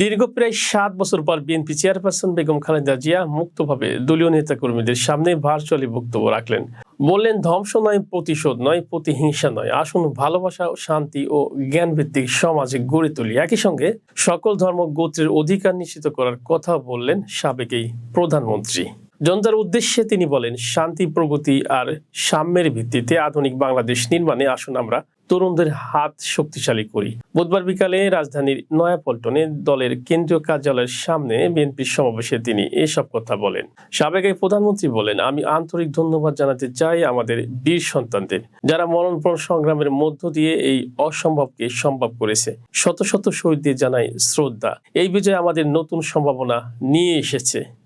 দীর্ঘ প্রায় সাত বছর পর বিএনপি চেয়ারপারসন বেগম খালেদা জিয়া মুক্তভাবে দলীয় নেতাকর্মীদের সামনে ভার্চুয়ালি বক্তব্য রাখলেন। বললেন, ধ্বংস নয়, প্রতিশোধ নয়, প্রতিহিংসা নয়। আসুন ভালোবাসা, শান্তি ও জ্ঞানভিত্তিক সমাজে গড়ে তুলি। একই সঙ্গে সকল ধর্ম গোত্রের অধিকার নিশ্চিত করার কথা বললেন সাবেক এই প্রধানমন্ত্রী। জনতার উদ্দেশ্যে তিনি বলেন, শান্তি, প্রগতি আর সাম্যের ভিত্তিতে আধুনিক বাংলাদেশ নির্মাণে আসুন আমরা তরুণদের হাত শক্তিশালী করি। বুধবার বিকালে রাজধানীর নয়াপল্টনে দলের কেন্দ্রীয় কার্যালয়ের সামনে বিএনপির সমাবেশে তিনি এসব কথা বলেন। সাবেক এই প্রধানমন্ত্রী বলেন, আমি আন্তরিক ধন্যবাদ জানাতে চাই আমাদের বীর সন্তানদের, যারা মরণপণ সংগ্রামের মধ্য দিয়ে এই অসম্ভবকে সম্ভব করেছে। শত শত শহীদদের জানাই শ্রদ্ধা। এই বিজয় আমাদের নতুন সম্ভাবনা নিয়ে এসেছে।